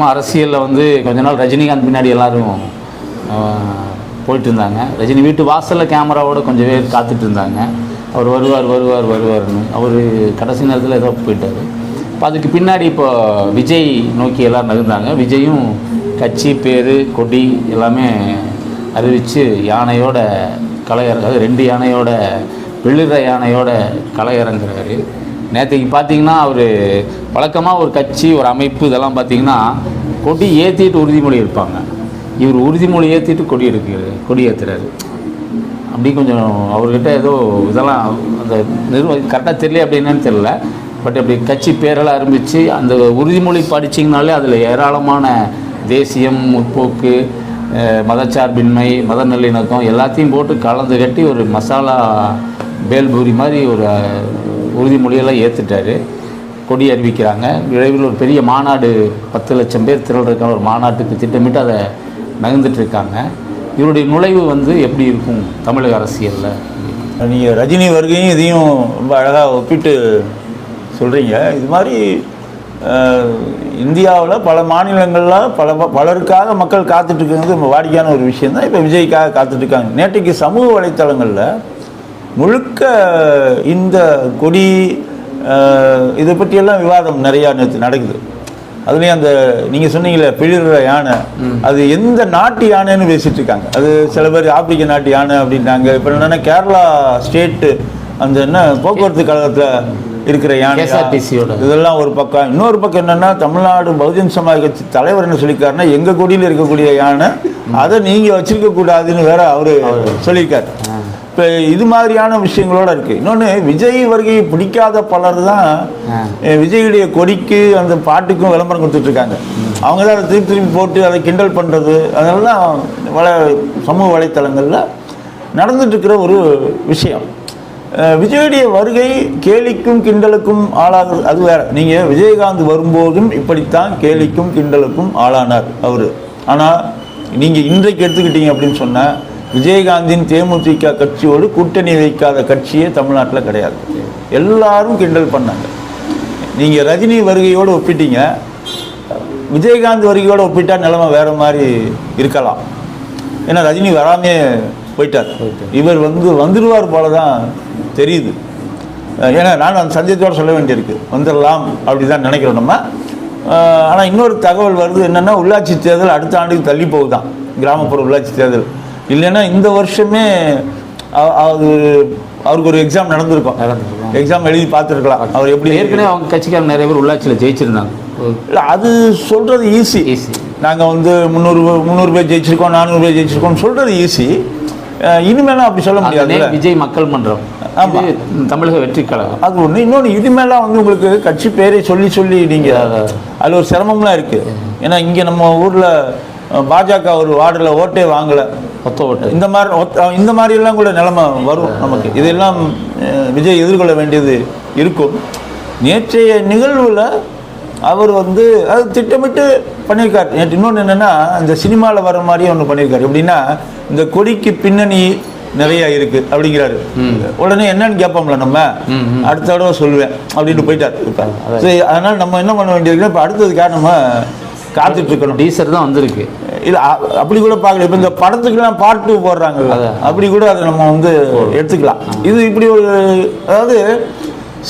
சும்மா அரசியலில் வந்து கொஞ்ச நாள் ரஜினிகாந்த் பின்னாடி எல்லோரும் போயிட்டு இருந்தாங்க ரஜினி வீட்டு வாசலில் கேமராவோட கொஞ்சம் பேர் காத்துட்டு இருந்தாங்க அவர் வருவார் வருவார் வருவார்னு. அவர் கடைசி நேரத்தில் ஏதோ போயிட்டார். இப்போ அதுக்கு பின்னாடி இப்போ விஜய் நோக்கி எல்லோரும் நகர்ந்தாங்க. விஜயும் கட்சி பேர் கொடி எல்லாமே அறிவித்து யானையோட களை அது ரெண்டு யானையோட வெளிர யானையோட கலையரங்குறாரு. நேற்றுக்கு பார்த்தீங்கன்னா அவர் வழக்கமாக ஒரு கட்சி ஒரு அமைப்பு இதெல்லாம் பார்த்தீங்கன்னா கொடி ஏற்றிட்டு உறுதிமொழி இருப்பாங்க இவர் உறுதிமொழி ஏற்றிட்டு கொடி எடுக்கிறார் கொடி ஏற்றுறாரு அப்படி கொஞ்சம் அவர்கிட்ட ஏதோ இதெல்லாம் அந்த நிர்வாக கரெக்டாக தெரியல அப்படின்னு தெரியல. பட் அப்படி கட்சி பேரெல்லாம் ஆரம்பித்து அந்த உறுதிமொழி படிச்சிங்கனாலே அதில் ஏராளமான தேசியம் முற்போக்கு மதச்சார்பின்மை மத நல்லிணக்கம் எல்லாத்தையும் போட்டு கலந்து கட்டி ஒரு மசாலா பேல்பூரி மாதிரி ஒரு உறுதிமொழியெல்லாம் ஏற்றுட்டாரு கொடி அறிவிக்கிறாங்க. விரைவில் ஒரு பெரிய மாநாடு பத்து லட்சம் பேர் திரள்றதுக்கான ஒரு மாநாட்டுக்கு திட்டமிட்டு அதை நகர்ந்துட்டுருக்காங்க. இவருடைய நுழைவு வந்து எப்படி இருக்கும் தமிழக அரசியலில்? நீங்கள் ரஜினி வருகையும் இதையும் ரொம்ப அழகாக ஒப்பிட்டு சொல்கிறீங்க இது மாதிரி இந்தியாவில் பல மாநிலங்களில் பல பலருக்காக மக்கள் காத்துட்டு இருக்கிறது ரொம்ப வாடிக்கையான ஒரு விஷயம் தான் இப்போ விஜய்க்காக காத்துட்டு இருக்காங்க. நேற்றைக்கு சமூக வலைத்தளங்களில் முழுக்க இந்த கொடி இதை பற்றியெல்லாம் விவாதம் நிறையா நேற்று நடக்குது. அதுலேயும் அந்த நீங்கள் சொன்னீங்களே பிளிற யானை. அது எந்த நாட்டு யானைன்னு பேசிட்டு இருக்காங்க அது சில பேர் ஆப்பிரிக்க நாட்டு யானை அப்படின்ட்டாங்க இப்போ என்னன்னா கேரளா ஸ்டேட்டு அந்த என்ன போக்குவரத்து கழகத்தில் இருக்கிற யானை. இதெல்லாம் ஒரு பக்கம். இன்னொரு பக்கம் என்னன்னா தமிழ்நாடு பகுஜன் சமாஜ் கட்சி தலைவர் என்ன சொல்லியிருக்காருன்னா எங்க கொடியில் இருக்கக்கூடிய யானை அதை நீங்க வச்சிருக்க கூடாதுன்னு வேற அவரு. சொல்லியிருக்காரு. இப்போ இது மாதிரியான விஷயங்களோட இருக்கு. இன்னொன்று விஜய் வருகையை பிடிக்காத பலர் தான் விஜயுடைய கொடிக்கு அந்த பாட்டுக்கும் விளம்பரம் கொடுத்துட்டு இருக்காங்க அவங்க தான் அதை திருப்பி திருப்பி போட்டு அதை கிண்டல் பண்றது. அதெல்லாம் வள சமூக வலைத்தளங்களில் நடந்துட்டு இருக்கிற ஒரு விஷயம். விஜயுடைய வருகை கேலிக்கும் கிண்டலுக்கும் ஆளாகிறது அது வேற. நீங்க விஜயகாந்த் வரும்போதும் இப்படித்தான் கேலிக்கும் கிண்டலுக்கும் ஆளானார் அவரு. ஆனா நீங்க இன்றைக்கு எடுத்துக்கிட்டீங்க அப்படின்னு சொன்னா விஜயகாந்தின் தேமுதிக கட்சியோடு கூட்டணி வைக்காத கட்சியே தமிழ்நாட்டில் கிடையாது. எல்லாரும் கிண்டல் பண்ணாங்க. நீங்க ரஜினி வருகையோடு ஒப்பிட்டீங்க. விஜயகாந்த் வருகையோடு ஒப்பிட்டா நிலைமை வேற மாதிரி இருக்கலாம். ஏன்னா ரஜினி வராமே போயிட்டார். இவர் வந்து வந்துடுவார் போல தான் தெரியுது. ஏன்னா நான் அந்த சந்தேகத்தோட சொல்ல வேண்டியிருக்கு. வந்துடலாம் அப்படி தான் நினைக்கிறோம் நம்ம. ஆனால் இன்னொரு தகவல் வருது என்னென்னா உள்ளாட்சி தேர்தல் அடுத்த ஆண்டுக்கு தள்ளி போகுதான். கிராமப்புற உள்ளாட்சி தேர்தல். இல்லைன்னா இந்த வருஷமே அது அவருக்கு ஒரு எக்ஸாம் நடந்திருக்கும். எக்ஸாம் எழுதி பார்த்துருக்கலாம். அவர் எப்படி ஏற்கனவே அவங்க கட்சிக்காரர் நிறைய பேர் உள்ளாட்சியில் ஜெயிச்சிருந்தாங்க. இல்லை அது சொல்கிறது ஈஸி ஈஸி நாங்கள் வந்து முந்நூறு முந்நூறு பேர் ஜெயிச்சிருக்கோம் நானூறு பேர் ஜெயிச்சிருக்கோம் சொல்கிறது ஈஸி இனிமேலாம் அப்படி சொல்ல முடியாது விஜய் மக்கள் மன்றம். ஆமா. இது தமிழக வெற்றி கழகம். அது ஒன்று இன்னொன்று இனிமேலாம் வந்து உங்களுக்கு கட்சி பேரை சொல்லி சொல்லி நீங்கள் அதில் ஒரு சிரமம்லாம் இருக்குது ஏன்னா இங்கே நம்ம ஊரில் பாஜக ஒரு வார்டில் ஓட்டே வாங்கலை. ஒத்த ஓட்டு இந்த மாதிரி இந்த மாதிரி எல்லாம் கூட நிலைமை வரும் நமக்கு. இதெல்லாம் விஜய் எதிர்கொள்ள வேண்டியது இருக்கும். நேற்றைய நிகழ்வில் அவர் வந்து அது திட்டமிட்டு பண்ணியிருக்கார். நேற்று இன்னொன்று என்னென்னா இந்த சினிமாவில் வர மாதிரியே ஒன்று பண்ணியிருக்காரு. எப்படின்னா இந்த கொடிக்கு பின்னணி நிறைய இருக்கு அப்படிங்கிறாரு. உடனே என்னன்னு கேட்போம்ல நம்ம. அடுத்த தடவை சொல்லுவேன். அப்படின்னு போயிட்டார். அதனால நம்ம என்ன பண்ண வேண்டியதுன்னா இப்போ அடுத்ததுக்காக நம்ம காத்துட்டு இருக்கணும். டீசர் தான் வந்திருக்கு. இல்ல அப்படி கூட பார்க்கல. இப்போ இந்த படத்துக்குலாம் பார்ட் டூ போடுறாங்க. அப்படி கூட அதை நம்ம வந்து எடுத்துக்கலாம். இது இப்படி ஒரு அதாவது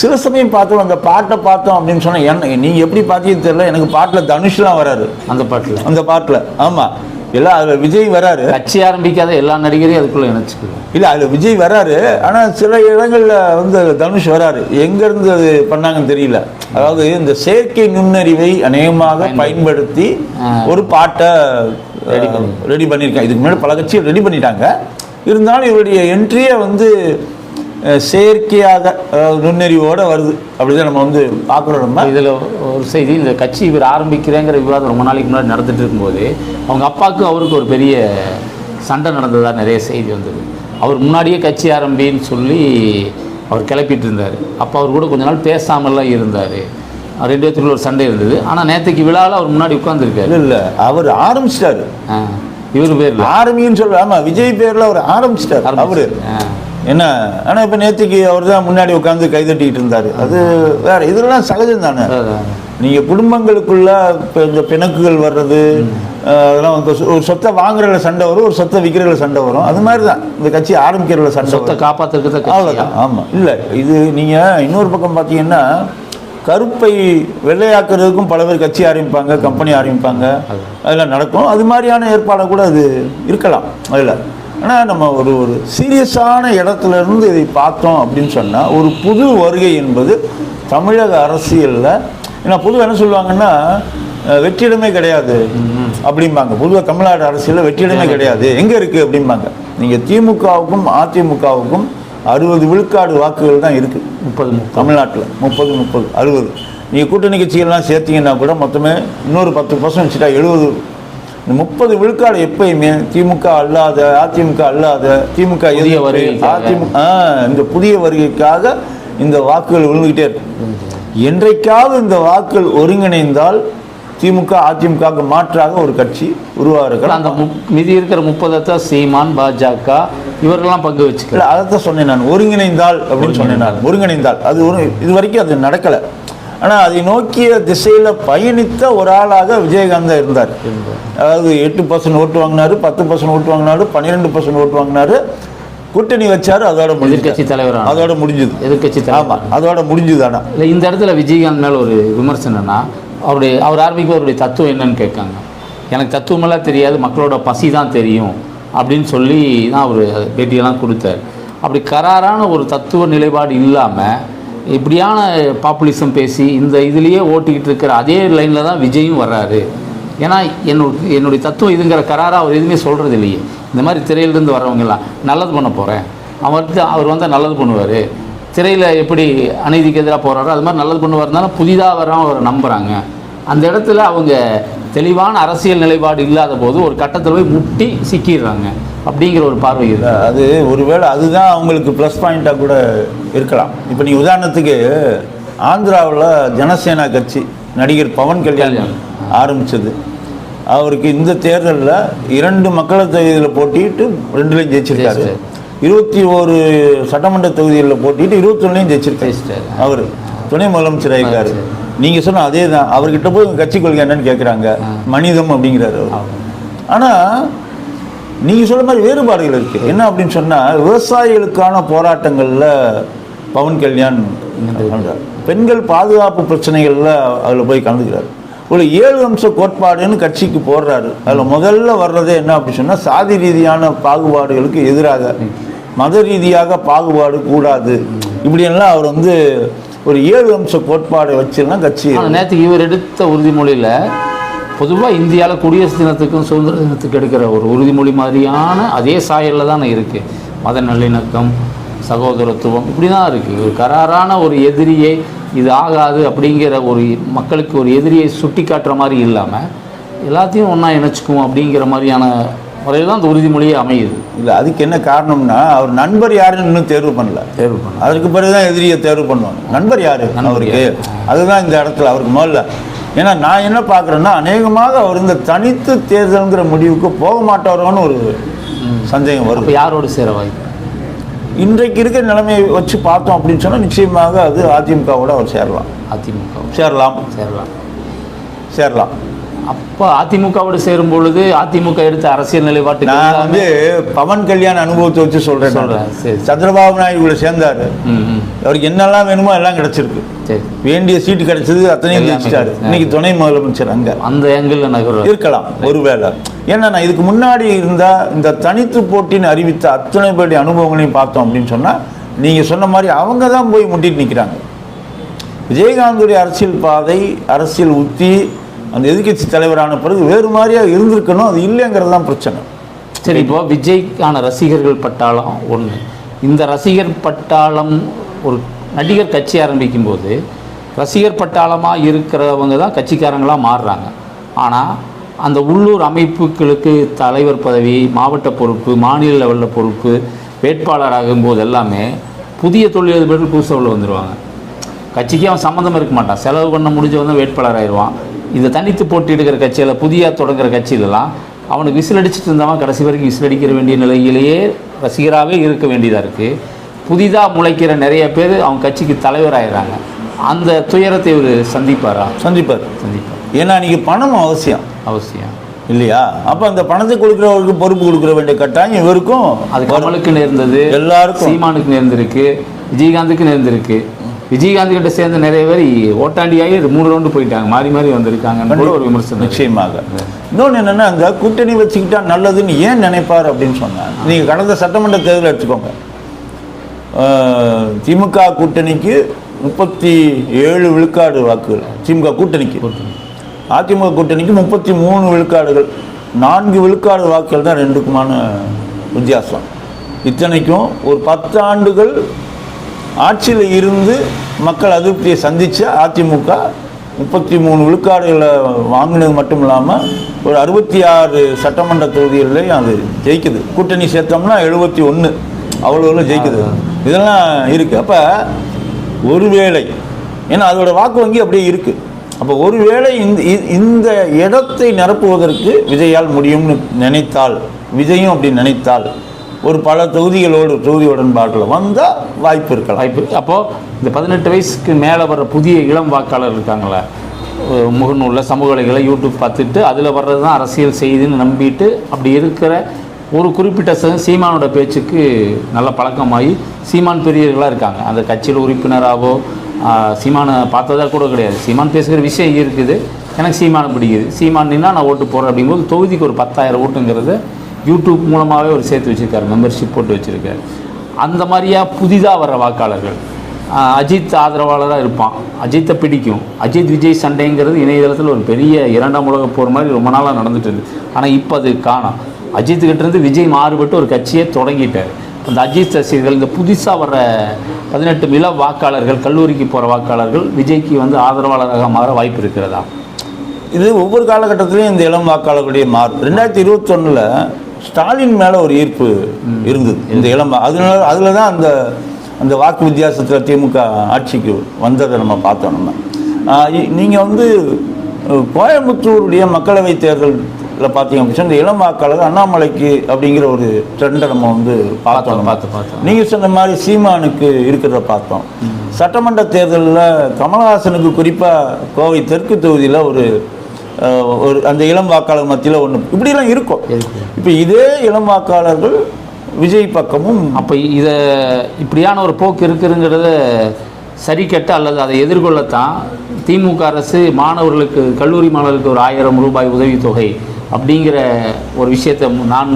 சில சமயம் பார்த்தோம் அந்த பாட்டை பார்த்தோம் அப்படின்னு சொன்னா என்ன நீங்க எப்படி பார்த்தீங்கன்னு தெரியல. எனக்கு பாட்டில் தனுஷ்லாம் வராரு. அந்த பாட்டில். அந்த பாட்டில். ஆமா. எல்லாம் அதுல விஜய் வராரு. கட்சி ஆரம்பிக்காத எல்லா நடிகரையும் அதுக்குள்ள இணைச்சிக்குது இல்ல அதுல விஜய் வராரு. ஆனா சில இடங்கள்ல வந்து தனுஷ் வராரு. எங்க இருந்து அது பண்ணாங்கன்னு தெரியல. அதாவது இந்த செயற்கை நுண்ணறிவை அநேகமாக பயன்படுத்தி. ஒரு பாட்டை. ரெடி பண்ணியிருக்காங்க இதுக்கு முன்னாடி பல கட்சிகள் ரெடி பண்ணிட்டாங்க. இருந்தாலும் இவருடைய என்ட்ரியே வந்து செயற்கையாக அதாவது நுண்ணறிவோட வருது. அப்படிதான் நம்ம வந்து பார்க்குறோம் நம்ம. இதில் ஒரு செய்தி இந்த கட்சி இவர் ஆரம்பிக்கிறேங்கிற விவாதம் ரொம்ப நாளைக்கு முன்னாடி நடந்துட்டு இருக்கும்போது அவங்க அப்பாவுக்கும் அவருக்கு ஒரு பெரிய சண்டை நடந்ததா நிறைய செய்தி வந்தது. அவர் முன்னாடியே கட்சி ஆரம்பின்னு சொல்லி அவர் கிளப்பிட்டு இருந்தார். அப்போ அவர் கூட கொஞ்ச நாள் பேசாமலாம் இருந்தார். ரெண்டு பேத்துக்குள்ள ஒரு சண்டை இருந்தது. ஆனால் நேற்றுக்கு விழாவில் அவர் முன்னாடி உட்காந்துருக்காரு இல்ல அவர் ஆரம்பிச்சிட்டாரு. இவர் பேரில். ஆரம்பின்னு சொல்ல ஆமா விஜய் பேர்ல அவர் ஆரம்பிச்சிட்டாரு அவரு. என்ன ஆனா இப்ப நேத்திக்கு அவர் தான் முன்னாடி உட்காந்து கைதட்டிட்டு இருந்தாரு. அது வேற இதெல்லாம் சகஜம் தானே நீங்கள் குடும்பங்களுக்குள்ள இப்போ இந்த பிணக்குகள் வர்றது அதெல்லாம் ஒரு சொத்தை வாங்குறதுல சண்டை வரும் ஒரு சொத்தை விற்கிறதுல சண்டை வரும். அது மாதிரி தான் இந்த கட்சி ஆரம்பிக்கிறதுல சண்டை சொத்தை கட்சியா அவ்வளோதான் ஆமாம் இல்லை இது நீங்கள் இன்னொரு பக்கம் பார்த்தீங்கன்னா கருப்பை வெள்ளையாக்குறதுக்கும் பல பேர் கட்சி ஆரம்பிப்பாங்க கம்பெனி ஆரம்பிப்பாங்க. அதெல்லாம் நடக்கும். அது மாதிரியான ஏற்பாடை கூட அது இருக்கலாம். அதில். ஆனால் நம்ம ஒரு ஒரு சீரியஸான இடத்துல இருந்து இதை பார்த்தோம் அப்படின்னு சொன்னால் ஒரு புது வருகை என்பது தமிழக அரசியலில் ஏன்னா பொதுவாக என்ன சொல்லுவாங்கன்னா வெற்றிடமே கிடையாது அப்படிம்பாங்க. பொதுவாக தமிழ்நாடு அரசியலில் வெற்றிடமே கிடையாது. எங்கே இருக்குது அப்படிம்பாங்க. நீங்கள் திமுகவுக்கும் அதிமுகவுக்கும் அறுபது விழுக்காடு வாக்குகள் தான் இருக்குது முப்பது தமிழ்நாட்டில். முப்பது முப்பது அறுபது. நீங்கள் கூட்டணி கட்சிகள்லாம் சேர்த்தீங்கன்னா கூட மொத்தமே இன்னொரு பத்து பர்சன்ட் வச்சுட்டா எழுபது. இந்த முப்பது விழுக்காடு எப்பயுமே திமுக அல்லாத அதிமுக அல்லாத திமுக. அதிமுக இந்த புதிய வருகைக்காக இந்த வாக்குகள் விழுந்துக்கிட்டே இருக்கு. என்றைக்காவது இந்த வாக்குகள் ஒருங்கிணைந்தால் திமுக அதிமுகவுக்கு மாற்றாக ஒரு கட்சி உருவாகிறது அந்த மீதி இருக்கிற முப்பதத்தை சீமான் பாஜக இவரெல்லாம் பங்கு வச்சுக்கல. இல்லை அதைத்தான் சொன்னேன் நான். ஒருங்கிணைந்தால் அப்படின்னு சொன்னேன் நான். ஒருங்கிணைந்தால். அது ஒரு இது வரைக்கும் அது நடக்கலை. ஆனால் அதை நோக்கிய திசையில் பயணித்த ஒரு ஆளாக விஜயகாந்தா இருந்தார். அதாவது எட்டு பர்சன்ட் ஓட்டு வாங்கினாரு பத்து பர்சன்ட் ஓட்டு வாங்கினாரு பன்னிரெண்டு பர்சன்ட் ஓட்டு வாங்கினாரு. கூட்டணி வச்சாரு அதோட எதிர்க்கட்சி முடிஞ்சு தலைவரான. அதோட முடிஞ்சுது. எதிர்க்கட்சி ஆமா தலைவர் அதோட முடிஞ்சுது ஆனா. இல்லை இந்த இடத்துல விஜயகாந்த் மேல ஒரு விமர்சனம்னா அவருடைய அவர் ஆரம்பிக்க அவருடைய தத்துவம் என்னன்னு கேட்காங்க. எனக்கு தத்துவமெல்லாம் தெரியாது மக்களோட பசி தான் தெரியும் அப்படின்னு சொல்லி தான் அவர் பேட்டியெல்லாம் கொடுத்தார். அப்படி கராரான ஒரு தத்துவ நிலைப்பாடு இல்லாமல் இப்படியான பாப்புலிசம் பேசி இந்த இதுலேயே ஓட்டிக்கிட்டு இருக்கிற அதே லைனில் தான் விஜயும் வர்றாரு. ஏன்னா என்னோட என்னுடைய தத்துவம் இதுங்கிற கராராக அவர் எதுவுமே சொல்கிறது இல்லையே இந்த மாதிரி திரையிலிருந்து வர்றவங்கலாம் நல்லது பண்ண போகிறேன் அவருக்கு அவர் வந்தால் நல்லது பண்ணுவார். திரையில் எப்படி அநீதிக்கு எதிராக போகிறாரோ அது மாதிரி நல்லது பண்ணுவார்னால புதிதாக வரவங்க அவரை நம்புகிறாங்க அந்த இடத்துல அவங்க தெளிவான அரசியல் நிலைப்பாடு இல்லாத போது ஒரு கட்டத்தில் போய் முட்டி சிக்கிடுறாங்க. அப்படிங்கிற ஒரு பார்வை அது ஒருவேளை அதுதான் அவங்களுக்கு ப்ளஸ் பாயிண்ட்டாக கூட இருக்கலாம். இப்போ நீ உதாரணத்துக்கு ஆந்திராவில் ஜனசேனா கட்சி நடிகர் பவன் கல்யாண் கல்யாண். அவருக்கு இந்த தேர்தலில் இரண்டு மக்களவை தொகுதியில் போட்டிட்டு ரெண்டுலையும் ஜெயிச்சிருக்காரு. இருபத்தி ஒரு சட்டமன்ற தொகுதிகளில் போட்டிட்டு இருபத்தொன்னுலையும் ஜெயிச்சிருக்காரு. அவர். துணை முதலமைச்சர். ஆயிருக்காரு. நீங்கள் சொன்ன அதே தான் அவர்கிட்ட போய் கட்சி கொள்கை என்னன்னு கேட்குறாங்க மனிதம் அப்படிங்கிறாரு ஆனால் நீங்கள் சொல்ற மாதிரி வேறுபாடுகள் இருக்கு. என்ன அப்படின்னு சொன்னால் விவசாயிகளுக்கான போராட்டங்களில் பவன் கல்யாண். பெண்கள் பாதுகாப்பு பிரச்சனைகளில் அதில் போய் கலந்துக்கிறார். ஒரு ஏழு அம்ச கோட்பாடுன்னு கட்சிக்கு போடுறாரு. அதில் முதல்ல வர்றதே என்ன அப்படின்னு சொன்னால் சாதி ரீதியான பாகுபாடுகளுக்கு எதிராக மத ரீதியாக பாகுபாடு கூடாது. இப்படியெல்லாம் அவர் வந்து ஒரு ஏழு அம்ச கோட்பாடை வச்சுலாம் கட்சி நேற்றுக்கு இவர் எடுத்த உறுதிமொழியில் பொதுவாக இந்தியாவில் குடியரசு தினத்துக்கும் சுதந்திர தினத்துக்கு எடுக்கிற ஒரு உறுதிமொழி மாதிரியான அதே சாயலில் தானே இருக்குது மத நல்லிணக்கம் சகோதரத்துவம் இப்படி தான் இருக்குது ஒரு கராரான ஒரு எதிரியை இது ஆகாது அப்படிங்கிற ஒரு மக்களுக்கு ஒரு எதிரியை சுட்டி காட்டுற மாதிரி இல்லாமல் எல்லாத்தையும் ஒன்றா இணைச்சிக்குவோம் அப்படிங்கிற மாதிரியான முறையில் தான் அந்த உறுதிமொழியே அமையுது. இல்லை அதுக்கு என்ன காரணம்னா அவர் நண்பர் யாருன்னு இன்னும் தேர்வு பண்ணல. தேர்வு பண்ண அதற்கு பிறகுதான் எதிரியை தேர்வு பண்ணுவாங்க. நண்பர் யாரு அவருக்கு? அதுதான் இந்த இடத்துல அவருக்கு முதல்ல. ஏன்னா நான் என்ன பார்க்குறேன்னா அநேகமாக அவர் இந்த தனித்து தேர்தல்ங்கிற முடிவுக்கு போக மாட்டாரோன்னு ஒரு சந்தேகம் வருது. யாரோடு சேர வாய்ப்பு? இன்றைக்கு இருக்கிற நிலைமையை வச்சு பார்த்தோம் அப்படின்னு சொன்னால் நிச்சயமாக அது அதிமுகவோட அவர் சேரலாம். அதிமுக சேரலாம். சேரலாம். சேரலாம். அப்போ அதிமுகவோடு சேரும் பொழுது அதிமுக எடுத்த அரசியல் நிலைப்பாட்டுக்கு நான் வந்து பவன் கல்யாண் அனுபவத்தை வச்சு. சொல்றேன், சரி. சந்திரபாபு நாயுடு கூட சேர்ந்தாரு. அவருக்கு என்னெல்லாம் வேணுமோ எல்லாம் கிடைச்சிருக்கு. சரி. வேண்டிய சீட்டு கிடைச்சது அத்தனையும் ஜெயிச்சிட்டாரு. இன்னைக்கு துணை முதலமைச்சர் அங்க. அந்த ஆங்கிள் நகர் இருக்கலாம் ஒருவேளை. ஏன்னா நான் இதுக்கு முன்னாடி இருந்த இந்த தனித்து போட்டின்னு அறிவித்த அத்தனை பேருடைய அனுபவங்களையும் பார்த்தோம் அப்படின்னு சொன்னா நீங்க சொன்ன மாதிரி அவங்க தான் போய் முட்டிட்டு நிக்கிறாங்க. விஜயகாந்துடைய அரசியல் பாதை அரசியல் உத்தி அந்த எதிர்கட்சி தலைவரான பிறகு வேறு மாதிரியா இருந்திருக்கணும் அது இல்லைங்கிறது தான் பிரச்சனை. சரி இப்போ விஜய்க்கான ரசிகர்கள் பட்டாளம் ஒன்று இந்த ரசிகர் பட்டாளம் ஒரு நடிகர் கட்சி ஆரம்பிக்கும் போது ரசிகர் பட்டாளமாக இருக்கிறவங்க தான் கட்சிக்காரங்களாக மாறுறாங்க. ஆனால் அந்த உள்ளூர் அமைப்புகளுக்கு தலைவர் பதவி மாவட்ட பொறுப்பு மாநில லெவலில் பொறுப்பு வேட்பாளர் ஆகும்போது எல்லாமே புதிய தொழிலதிபர்கள் புதுசாக உள்ள வந்துடுவாங்க கட்சிக்கு அவன் சம்மந்தம் இருக்க மாட்டான். செலவு பண்ண முடிஞ்சவன் தான் வேட்பாளர் ஆயிடுவான். இந்த தனித்து போட்டியிடுகிற கட்சியில் புதிய தொடங்குற கட்சியிலலாம் அவனுக்கு விசில் அடிச்சிட்டு இருந்தவன் கடைசி வரைக்கும் விசில் அடிக்கிற வேண்டிய நிலையிலேயே ரசிகராகவே இருக்க வேண்டியதாக இருக்குது புதிதாக முளைக்கிற நிறைய பேர் அவங்க கட்சிக்கு தலைவர் ஆயிடுறாங்க அந்த துயரத்தை இவர் சந்திப்பாரா? சந்திப்பார். சந்திப்பார். ஏன்னா இன்னைக்கு பணம் அவசியம். அவசியம். இல்லையா? அப்போ அந்த பணத்தை கொடுக்குறவருக்கு பொறுப்பு கொடுக்குற வேண்டிய கட்டாயம் இவருக்கும் அது கமலுக்கு நேர்ந்தது எல்லாருக்கும். சீமானுக்கு நேர்ந்திருக்கு விஜயகாந்துக்கு நேர்ந்திருக்கு. விஜயகாந்த் கிட்ட சேர்ந்த நிறைய பேர் ஓட்டாண்டியாகி மூணு ரவுண்டு போயிட்டாங்க. மாறி மாறி வந்திருக்காங்கன்னு ஒரு விமர்சனம். நிச்சயமாக. இன்னொன்று என்னன்னா அந்த கூட்டணி வச்சுக்கிட்டா நல்லதுன்னு ஏன் நினைப்பார் அப்படின்னு சொன்னாங்க நீங்க கடந்த சட்டமன்ற தேர்தல் எடுத்துக்கோங்க. திமுக கூட்டணிக்கு முப்பத்தி ஏழு விழுக்காடு வாக்குகள். திமுக கூட்டணிக்கு. அதிமுக கூட்டணிக்கு முப்பத்தி மூணு விழுக்காடுகள். நான்கு விழுக்காடு வாக்குகள் தான் ரெண்டுக்குமான வித்தியாசம். இத்தனைக்கும் ஒரு பத்து ஆண்டுகள் ஆட்சியில் இருந்து மக்கள் அதிருப்தியை சந்திச்ச அதிமுக முப்பத்தி மூணு விழுக்காடுகளை வாங்கினது மட்டும் இல்லாமல் ஒரு அறுபத்தி ஆறு சட்டமன்ற தொகுதிகளில் அது ஜெயிக்குது. கூட்டணி சேர்த்தோம்னா எழுபத்தி ஒன்று அவ்வளோ ஜெயிக்குது. இதெல்லாம் இருக்குது அப்போ ஒருவேளை ஏன்னா அதோட வாக்கு வங்கி அப்படியே இருக்குது அப்போ ஒருவேளை இந்த இந்த இடத்தை நிரப்புவதற்கு விஜயால் முடியும்னு நினைத்தால் விஜயும் அப்படி நினைத்தால் ஒரு பல தொகுதிகளோடு தொகுதி உடன்பாட்டில் வந்தால் வாய்ப்பு இருக்கலாம். வாய்ப்பு அப்போது இந்த பதினெட்டு வயசுக்கு மேலே வர்ற புதிய இளம் வாக்காளர் இருக்காங்களே முகநூலில் சமூக வலைகளை யூடியூப் பார்த்துட்டு அதில் வர்றது தான் அரசியல் செய்தின்னு நம்பிட்டு அப்படி இருக்கிற ஒரு குறிப்பிட்ட சீமானோட பேச்சுக்கு நல்ல பழக்கமாகி சீமான் பெரியவர்களாக இருக்காங்க. அந்த கட்சியில் உறுப்பினராகவோ சீமானை பார்த்ததா கூட கிடையாது. சீமான் பேசுகிற விஷயம் இருக்குது. எனக்கு சீமானை பிடிக்குது. சீமான் நின்னா நான் ஓட்டு போகிறேன் அப்படிங்கும்போது தொகுதிக்கு ஒரு பத்தாயிரம் ஓட்டுங்கிறது யூடியூப் மூலமாகவே ஒரு சேர்த்து வச்சுருக்காரு மெம்பர்ஷிப் போட்டு வச்சுருக்காரு. அந்த மாதிரியா புதிதாக வர்ற வாக்காளர்கள். அஜித் ஆதரவாளராக இருப்பான். அஜித்தை பிடிக்கும். அஜித் விஜய் சண்டைங்கிறது இணையதளத்தில் ஒரு பெரிய இரண்டாம் உலக போர் மாதிரி ரொம்ப நாளாக நடந்துட்டு இருந்து ஆனால் இப்போ அது காணும். அஜித் விஜய் மாறுபட்டு ஒரு கட்சியை தொடங்கிட்டார். அந்த அஜித் ரசிகர்கள் இந்த புதுசாக வர்ற பதினெட்டு இள வாக்காளர்கள் கல்லூரிக்கு போகிற வாக்காளர்கள் விஜய்க்கு வந்து ஆதரவாளராக மாற வாய்ப்பு இருக்கிறதா? இது ஒவ்வொரு காலகட்டத்திலையும் இந்த இளம் வாக்காளர்களுடைய மாறும் ரெண்டாயிரத்தி இருபத்தொன்னில் ஸ்டாலின் மேலே ஒரு ஈர்ப்பு இருந்தது. இந்த இளம் அதனால அதில் தான் அந்த அந்த வாக்கு வித்தியாசத்தில் திமுக ஆட்சிக்கு வந்ததை நம்ம பார்த்தோம் நம்ம. நீங்கள் வந்து கோயம்புத்தூருடைய மக்களவை தேர்தலில் பார்த்தீங்க அப்படின்னு இந்த இளம் வாக்காளர் அண்ணாமலைக்கு அப்படிங்கிற ஒரு ட்ரெண்டை நம்ம வந்து பார்த்தோம். பார்த்து பார்த்தோம் நீங்க சொன்ன மாதிரி சீமானுக்கு இருக்கிறத பார்த்தோம். சட்டமன்ற தேர்தலில் கமலஹாசனுக்கு குறிப்பா கோவை தெற்கு தொகுதியில் ஒரு ஒரு அந்த இளம் வாக்காளர் மத்தியில் ஒன்று இப்படிலாம் இருக்கும். இருக்கு. இப்போ இதே இளம் வாக்காளர்கள் விஜய் பக்கமும் அப்போ இதை இப்படியான ஒரு போக்கு இருக்குங்கிறத சரி கட்ட அல்லது அதை எதிர்கொள்ளத்தான் திமுக அரசு மாணவர்களுக்கு கல்லூரி மாணவர்களுக்கு ஒரு ஆயிரம் ரூபாய் உதவித்தொகை அப்படிங்கிற ஒரு விஷயத்தை நான்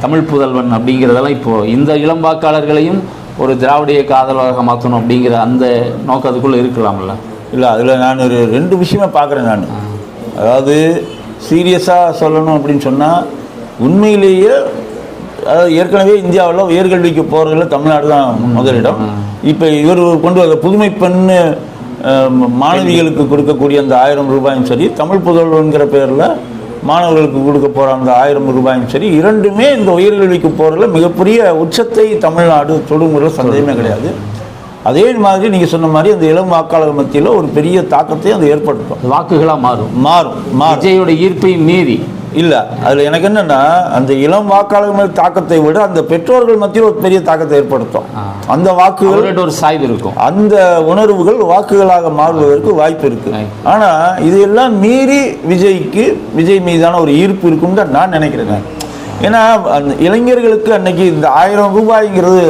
தமிழ் புதல்வன் அப்படிங்கிறதெல்லாம் இப்போது இந்த இளம் வாக்காளர்களையும் ஒரு திராவிட இயக்க ஆதரவாக மாற்றணும் அப்படிங்கிற அந்த நோக்கம் அதுக்குள்ளே இருக்கலாம்ல? இல்லை அதில் நான் ஒரு ரெண்டு விஷயமா பார்க்குறேன் நான். அதாவது சீரியஸாக சொல்லணும் அப்படின்னு சொன்னால் உண்மையிலேயே அதாவது ஏற்கனவே இந்தியாவில் உயர்கல்விக்கு போகிறதுல தமிழ்நாடு தான் முதலிடம். இப்போ இவர் கொண்டு வர புதுமை பெண்ணு மாணவிகளுக்கு கொடுக்கக்கூடிய அந்த ஆயிரம் ரூபாயும் சரி தமிழ் புதல்வன்கிற பேரில் மாணவர்களுக்கு கொடுக்க போகிற அந்த ஆயிரம் ரூபாயும் சரி இரண்டுமே இந்த உயர்கல்விக்கு போகிறதுல மிகப்பெரிய உச்சத்தை தமிழ்நாடு தொடுமுறை சந்தேகமே கிடையாது. அதே மாதிரி நீங்கள் சொன்ன மாதிரி அந்த இளம் வாக்காளர் மத்தியில் ஒரு பெரிய தாக்கத்தை அது ஏற்படுத்தும் வாக்குகளாக மாறும். மாறும் மாறும். விஜயோட ஈர்ப்பை மீறி. இல்லை அதில் எனக்கு என்னன்னா அந்த இளம் வாக்காளர் மேல் தாக்கத்தை விட அந்த பெற்றோர்கள் மத்தியில் ஒரு பெரிய தாக்கத்தை ஏற்படுத்தும். அந்த வாக்குகள் ஒரு சாய்வு இருக்கும். அந்த உணர்வுகள் வாக்குகளாக மாறுவதற்கு வாய்ப்பு இருக்கு. Right. ஆனா இதையெல்லாம் மீறி விஜய்க்கு விஜய் மீதான ஒரு ஈர்ப்பு இருக்குன்னு தான் நான் நினைக்கிறேன். நான். ஏன்னா அந்த இளைஞர்களுக்கு அன்னைக்கு இந்த ஆயிரம் ரூபாய்ங்கிறது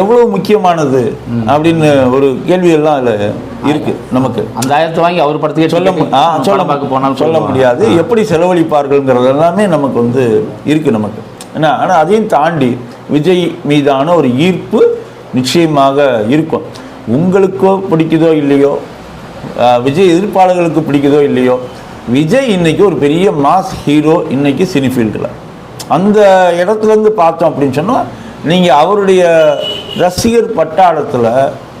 எவ்வளவு முக்கியமானது அப்படின்னு ஒரு கேள்வி எல்லாம் அதுல இருக்கு நமக்கு. அந்த ஆயிரத்தை வாங்கி அவர் படத்துக்கே சொல்ல சொல்ல பார்க்க போனாலும் சொல்ல. முடியாது. எப்படி செலவழிப்பார்கள்ங்கிறது எல்லாமே நமக்கு வந்து இருக்கு நமக்கு. ஏன்னா ஆனால் அதையும் தாண்டி விஜய் மீதான ஒரு ஈர்ப்பு நிச்சயமாக இருக்கும். உங்களுக்கோ பிடிக்குதோ இல்லையோ விஜய் எதிர்ப்பாளர்களுக்கு பிடிக்குதோ இல்லையோ விஜய் இன்னைக்கு ஒரு பெரிய மாஸ் ஹீரோ இன்னைக்கு சினி ஃபீல்டில். அந்த இடத்துலேருந்து பார்த்தோம் அப்படின்னு சொன்னால் நீங்கள் அவருடைய ரசிகர் பட்டாளத்தில்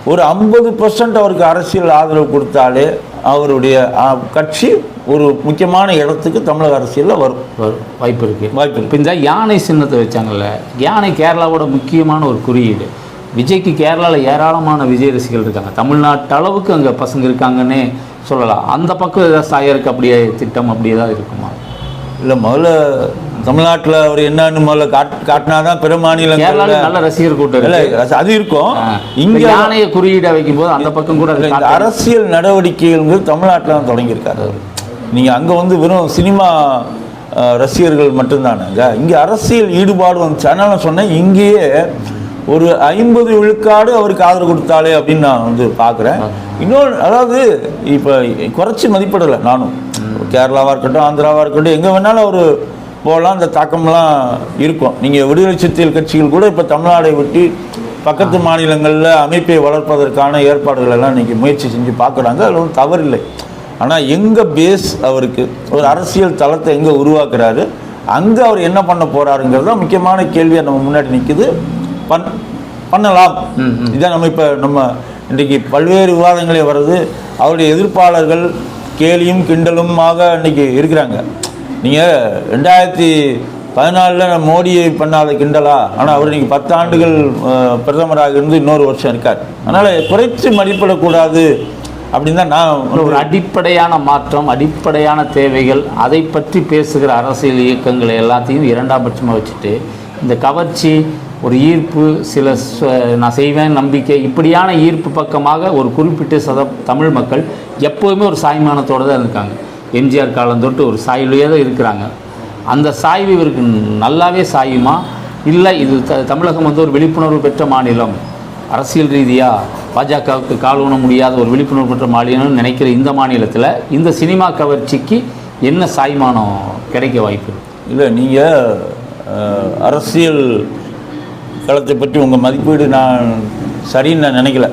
ஒரு ஐம்பது பர்சன்ட் அவருக்கு அரசியல் ஆதரவு கொடுத்தாலே அவருடைய கட்சி ஒரு முக்கியமான இடத்துக்கு தமிழக அரசியலில் வரும். வரும். வாய்ப்பு இருக்கு. வாய்ப்பு இப்போ இந்த யானை சின்னத்தை வச்சாங்கல்ல யானை கேரளாவோட முக்கியமான ஒரு குறியீடு. விஜய்க்கு கேரளாவில் ஏராளமான விஜய் ரசிகர்கள் இருக்காங்க. தமிழ்நாட்டு அளவுக்கு அங்கே பசங்க இருக்காங்கன்னே சொல்லலாம். அந்த பக்கம் ஏதாவது சாயருக்கு அப்படியே திட்டம் அப்படி ஏதாவது இருக்குமா? இல்லை முதல்ல தமிழ்நாட்டில் அவர் என்னன்னு முதல்ல காட் காட்டினாதான் பிற கேரளாவில் மாநிலங்களில் நல்ல ரசிகர் கூட்டம் இல்லை அது இருக்கும். இங்கே யானையை குறியீடை வைக்கும்போது அந்த பக்கம் கூட அரசியல் நடவடிக்கைகள் தமிழ்நாட்டில் தான் தொடங்கியிருக்காரு அவர். நீங்கள் அங்கே வந்து வெறும் சினிமா ரசிகர்கள் மட்டும்தானுங்க இங்கே அரசியல் ஈடுபாடு வந்துச்சு அதனால சொன்னேன் இங்கேயே ஒரு ஐம்பது விழுக்காடு அவருக்கு ஆதரவு கொடுத்தாலே அப்படின்னு நான் வந்து பார்க்குறேன். இன்னொன்று அதாவது இப்போ குறைச்சி மதிப்பிடலை நானும். கேரளாவாக இருக்கட்டும் ஆந்திராவாக இருக்கட்டும் எங்கே வேணாலும் அவர் போகலாம் அந்த தாக்கம்லாம் இருக்கும். நீங்கள் விடுதலை சிறுத்தைகள் கட்சிகள் கூட இப்போ தமிழ்நாடை விட்டு பக்கத்து மாநிலங்களில் அமைப்பை வளர்ப்பதற்கான ஏற்பாடுகள் எல்லாம் இன்னைக்கு முயற்சி செஞ்சு பார்க்குறாங்க. அதில் ஒன்றும் தவறில்லை. ஆனால் எங்கே பேஸ் அவருக்கு ஒரு அரசியல் தளத்தை எங்கே உருவாக்குறாரு அங்கே அவர் என்ன பண்ண போறாருங்கிறது தான் முக்கியமான கேள்வியாக நம்ம முன்னாடி நிற்குது பண் பண்ணலாம். இதான் நம்ம இப்போ நம்ம இன்றைக்கு பல்வேறு விவாதங்களே வருது. அவருடைய எதிர்ப்பாளர்கள் கேலியும் கிண்டலுமாக இன்னைக்கு இருக்கிறாங்க. நீங்கள் ரெண்டாயிரத்தி பதினாலில் மோடியை பண்ணாத கிண்டலா? ஆனால் அவர் இன்னைக்கு பத்தாண்டுகள் பிரதமராக இருந்து இன்னொரு வருஷம் இருக்கார். அதனால் குறைத்து மதிப்பிடக்கூடாது அப்படின்னு தான் நான் ஒரு அடிப்படையான மாற்றம் அடிப்படையான தேவைகள் அதை பற்றி பேசுகிற அரசியல் இயக்கங்களை எல்லாத்தையும் இரண்டாம் பட்சமாக வச்சுட்டு இந்த கவர்ச்சி ஒரு ஈர்ப்பு சில நான் செய்வேன் நம்பிக்கை இப்படியான ஈர்ப்பு பக்கமாக ஒரு குறிப்பிட்ட சத தமிழ் மக்கள் எப்போதுமே ஒரு சாய்மானத்தோடு தான் இருக்காங்க. எம்ஜிஆர் காலம் தொட்டு ஒரு சாய்விலேயே தான் இருக்கிறாங்க. அந்த சாய்வு இவருக்கு நல்லாவே சாயுமா? இல்லை இது த தமிழகம் வந்து ஒரு விழிப்புணர்வு பெற்ற மாநிலம். அரசியல் ரீதியாக பாஜகவுக்கு கால் ஊன முடியாத ஒரு விழிப்புணர்வு பெற்ற மாநிலம்னு நினைக்கிற இந்த மாநிலத்தில் இந்த சினிமா கவர்ச்சிக்கு என்ன சாய்மானம் கிடைக்க வாய்ப்பு? இல்லை நீங்கள் அரசியல் களத்தை பற்றி உங்கள் மதிப்பீடு நான் சரின்னு நான் நினைக்கல.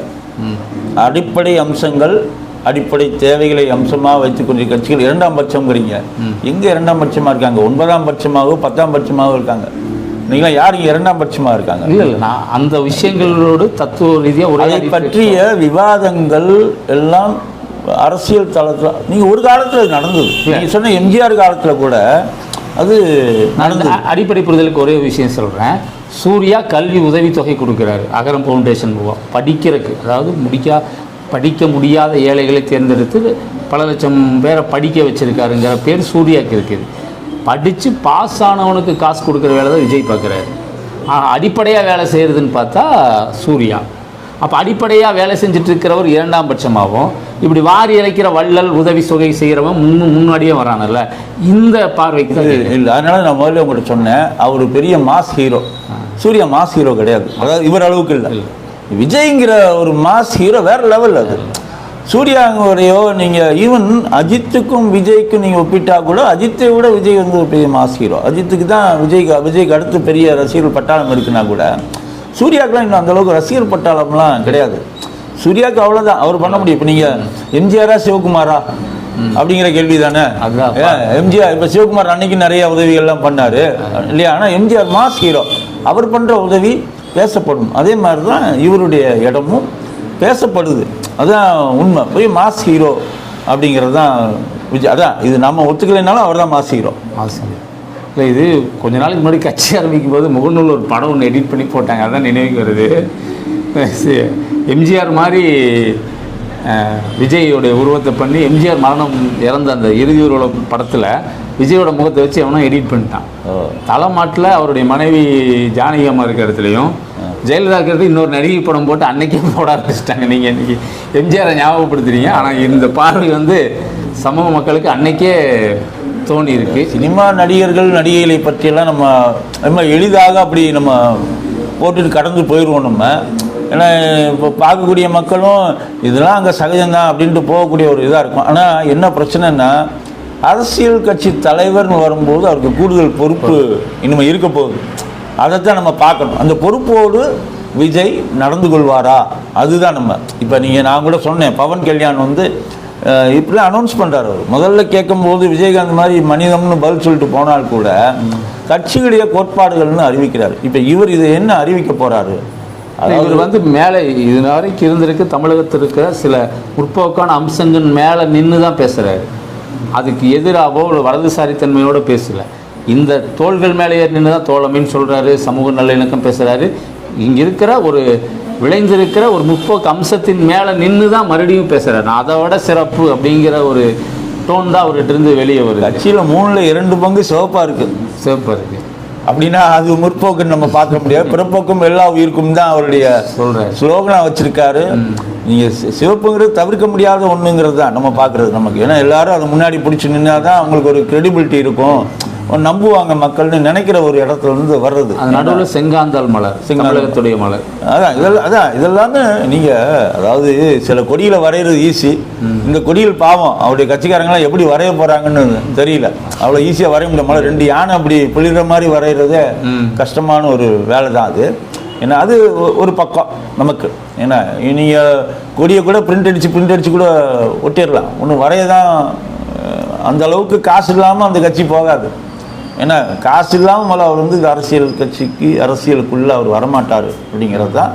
அடிப்படை அம்சங்கள் அடிப்படை தேவைகளை அம்சமாக வைத்துக் கொண்ட கட்சிகள் இரண்டாம் பட்சம்ங்கிறீங்க. எங்கே இரண்டாம் பட்சமாக இருக்காங்க? ஒன்பதாம் பட்சமாகவோ பத்தாம் பட்சமாகவோ இருக்காங்க. நீங்களாம் யார் இரண்டாம் பட்சமாக இருக்காங்க? இல்லை இல்லை. நான் அந்த விஷயங்களோடு தத்துவ ரீதியாக அதை பற்றிய விவாதங்கள் எல்லாம் அரசியல் தளத்தில் நீங்கள் ஒரு காலத்தில் அது நடந்தது. நீங்கள் சொன்ன எம்ஜிஆர் காலத்தில் கூட அது அ- அடிப்படை புரிதலுக்கு ஒரே விஷயம் சொல்கிறேன் சூர்யா கல்வி உதவித்தொகை கொடுக்குறாரு. அகரம் ஃபவுண்டேஷன் மூலம் படிக்கிறதுக்கு அதாவது முடிக்கா படிக்க முடியாத ஏழைகளை தேர்ந்தெடுத்து பல லட்சம் பேரை படிக்க வச்சுருக்காருங்கிற பேர் சூர்யாவுக்கு இருக்குது. படித்து பாஸ் ஆனவனுக்கு காசு கொடுக்குற வேலை தான் விஜய் பார்க்குறாரு. அடிப்படையாக வேலை செய்கிறதுன்னு பார்த்தா சூர்யா. அப்போ அடிப்படையாக வேலை செஞ்சுட்டு இருக்கிறவர் இரண்டாம் பட்சமாகவும் இப்படி வாரி இறைக்கிற வள்ளல் உதவி சுகை செய்கிறவன் முன்னு முன்னாடியே வரானல்ல இந்த பார்வைக்கு தான் இல்லை அதனால நான் முதல்ல உங்கள்கிட்ட சொன்னேன். அவர் பெரிய mass hero Suriya mass hero கிடையாது. அதாவது இவர் அளவுக்கு இல்லை. விஜய்ங்கிற ஒரு மாஸ் ஹீரோ வேற லெவல் அது. சூர்யாங்கோடையோ நீங்கள் ஈவன் அஜித்துக்கும் விஜய்க்கும் நீங்கள் ஒப்பிட்டா கூட அஜித்தை விட விஜய் வந்து ஒரு பெரிய மாஸ் ஹீரோ அஜித்துக்கு தான் விஜய்க்கு விஜய்க்கு அடுத்து பெரிய ரசிகர்கள் பட்டாளம் இருக்குன்னா கூட சூர்யாக்கெலாம் இன்னும் அந்த அளவுக்கு ரசிகர் பட்டாளம்லாம் கிடையாது. சூர்யாவுக்கு அவ்வளோதான் அவர் பண்ண முடியும். இப்போ நீங்கள் எம்ஜிஆரா சிவகுமாரா அப்படிங்கிற கேள்வி தானே. எம்ஜிஆர் இப்போ சிவகுமார் அன்னைக்கு நிறைய உதவிகள்லாம் பண்ணாரு. இல்லையா? ஆனால் எம்ஜிஆர் மாஸ் ஹீரோ அவர் பண்ணுற உதவி பேசப்படும். அதே மாதிரி தான் இவருடைய இடமும் பேசப்படுது. அதுதான் உண்மை. போய் மாஸ் ஹீரோ அப்படிங்கிறது தான் விஜய் அதான் இது நம்ம ஒத்துக்கலைனாலும் அவர் தான் மாஸ் ஹீரோ ஆசம் இல்லை இது கொஞ்ச நாளைக்கு முன்னாடி கட்சி ஆரம்பிக்கும் போது முகநூல் ஒரு படம் ஒன்று எடிட் பண்ணி போட்டாங்க. அதான் நினைவுக்கு வருது. எம்ஜிஆர் மாதிரி அஹ், விஜயோடைய உருவத்தை பண்ணி எம்ஜிஆர் மரணம் இறந்த அந்த இறுதி ஊர்வலம் படத்தில் விஜயோட முகத்தை வச்சு அவனும் எடிட் பண்ணிட்டான். தலைமாட்டில் அவருடைய மனைவி ஜானகி அம்மா இருக்கிற இடத்துலையும் ஜெயலலிதா இருக்கிறது இன்னொரு நடிகை படம் போட்டு அன்னைக்கே போட ஆரம்பிச்சிட்டாங்க. நீங்கள் இன்னைக்கு எம்ஜிஆரை ஞாபகப்படுத்துறீங்க. ஆனால் இந்த பார்வை வந்து சமூக மக்களுக்கு அன்னைக்கே தோணி இருக்கு சினிமா நடிகர்கள் நடிகைகளை பற்றியெல்லாம் நம்ம ரொம்ப எளிதாக அப்படி நம்ம போட்டுட்டு கடந்து போயிடுவோம் நம்ம. ஏன்னா இப்போ பார்க்கக்கூடிய மக்களும் இதெல்லாம் அங்கே சகஜம்தான் அப்படின்ட்டு போகக்கூடிய ஒரு இதாக இருக்கும். ஆனால் என்ன பிரச்சனைன்னா அரசியல் கட்சி தலைவர்னு வரும்போது அவருக்கு கூடுதல் பொறுப்பு இனிமேல் இருக்க போகுது. அதைத்தான் நம்ம பார்க்கணும். அந்த பொறுப்போடு விஜய் நடந்து கொள்வாரா? அதுதான் நம்ம. இப்போ நீங்கள் நான் கூட சொன்னேன் பவன் கல்யாண் வந்து இப்படிலாம் அனௌன்ஸ் பண்ணுறாரு அவர். முதல்ல கேட்கும்போது விஜயகாந்த் மாதிரி மனிதம்னு பதில் சொல்லிட்டு போனால் கூட கட்சிகளுடைய கோட்பாடுகள்னு அறிவிக்கிறார். இப்போ இவர் இதை என்ன அறிவிக்க போகிறாரு இவர் வந்து மேலே இது வரைக்கும் இருந்திருக்கு தமிழகத்தில் இருக்கிற சில முற்போக்கான அம்சங்கள் மேலே நின்று தான் பேசுகிறாரு அதுக்கு எதிராகவோ ஒரு வலதுசாரித்தன்மையோட பேசல. இந்த தோள்கள் மேலே ஏறி நின்று தான் தோழமைன்னு சொல்கிறாரு சமூக நல்லிணக்கம் பேசுகிறாரு இங்கே இருக்கிற ஒரு விளைந்திருக்கிற ஒரு முற்போக்கு அம்சத்தின் மேலே நின்று தான் மறுபடியும் பேசுகிறாரு நான் அதை விட சிறப்பு அப்படிங்கிற ஒரு டோன் தான் அவர்கிட்ட இருந்து வெளியே வருது. கட்சியில மூணுல இரண்டு பங்கு சிவப்பா இருக்கு. சிவப்பாக இருக்கு. அப்படின்னா அது முற்போக்குன்னு நம்ம பார்க்க முடியாது. பிறப்போக்கும் எல்லா உயிருக்கும் தான் அவருடைய சொல்கிறார் ஸ்லோகனா வச்சிருக்காரு. நீங்க சி- சிவப்புங்கிறது தவிர்க்க முடியாத ஒண்ணுங்கிறது தான் நம்ம பார்க்கறது நமக்கு. ஏன்னா எல்லாரும் அதை முன்னாடி பிடிச்சி நின்னா தான் அவங்களுக்கு ஒரு கிரெடிபிலிட்டி இருக்கும். நம்புவாங்க மக்கள்னு நினைக்கிற ஒரு இடத்துல இருந்து வர்றது. நடுவில் செங்காந்தாள் மலர் செங்காந்தாள். தமிழகத்துடைய மலர் அதான் இதெல்லாம் அதான் இதெல்லாமே நீங்க அதாவது சில கொடியில வரைகிறது ஈஸி இந்த கொடியில் பாவம் அவருடைய கட்சிக்காரங்களாம் எப்படி வரைய போறாங்கன்னு தெரியல. அவ்வளோ ஈஸியாக வரைய முடியல. ரெண்டு யானை அப்படி பிளிற மாதிரி வரைகிறதே. கஷ்டமான ஒரு வேலை தான் அது. ஏன்னா அது ஒரு பக்கம் நமக்கு. ஏன்னா நீங்கள் கொடியை கூட பிரிண்ட் அடிச்சு பிரிண்ட் அடிச்சு கூட ஒட்டிடலாம். ஒன்று வரைய தான் அந்த அளவுக்கு காசு இல்லாமல் அந்த கட்சி போகாது. ஏன்னா காசு இல்லாமல் அவர் வந்து அரசியல் கட்சிக்கு அரசியலுக்குள்ளே அவர் வரமாட்டார் அப்படிங்கிறது தான்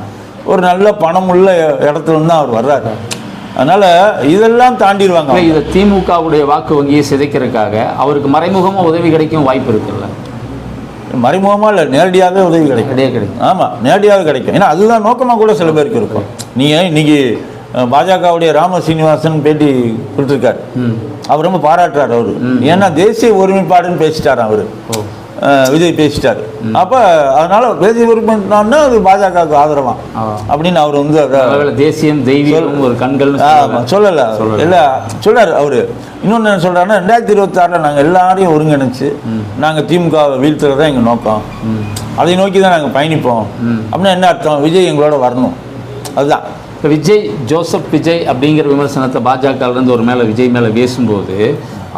ஒரு நல்ல பணம் உள்ள இடத்துல தான் அவர் வர்றாரு. அதனால் இதெல்லாம் தாண்டிடுவாங்க இதை திமுகவுடைய வாக்கு வங்கியை சிதைக்கிறதுக்காக அவருக்கு மறைமுகமாக உதவி கிடைக்கும் வாய்ப்பு இருக்குல்ல? மறைமுகமாக இல்லை நேரடியாகவே உதவி கிடைக்கும். கிடைக்கும். ஆமாம் நேரடியாக கிடைக்கும். ஏன்னா அதுதான் நோக்கமாக கூட சில பேருக்கு இருக்கும். நீங்கள் இன்னைக்கு பாஜகவுடைய ராம சீனிவாசன் பேட்டி கொடுத்துருக்காரு. அவர் ரொம்ப பாராட்டுறாரு அவரு. ஏன்னா தேசிய ஒருமைப்பாடுன்னு பேசிட்டார் அவர். விஜய் பேசிட்டார். அப்போ அதனால தேசிய ஒருமைப்பாடுனா அது பாஜகவுக்கு ஆதரவான். அப்படின்னு அவர் வந்து தேசியம் தெய்வீகம் ஒரு கண்கள்னு ஆமா, சொல்லல. சொல்லல. இல்ல சொல்றாரு அவரு. இன்னொன்னு என்ன சொல்றாருன்னா ரெண்டாயிரத்தி இருபத்தி ஆறுல நாங்க எல்லாரையும் ஒருங்கிணைச்சு நாங்க திமுக வீழ்த்துறது எங்க நோக்கம். அதை நோக்கி தான் நாங்க பயணிப்போம். அப்படின்னா என்ன அர்த்தம்? விஜய் எங்களோட வரணும். அதுதான். இப்போ விஜய் ஜோசப் விஜய் அப்படிங்கிற விமர்சனத்தை பாஜகலேருந்து ஒரு மேலே விஜய் மேலே பேசும்போது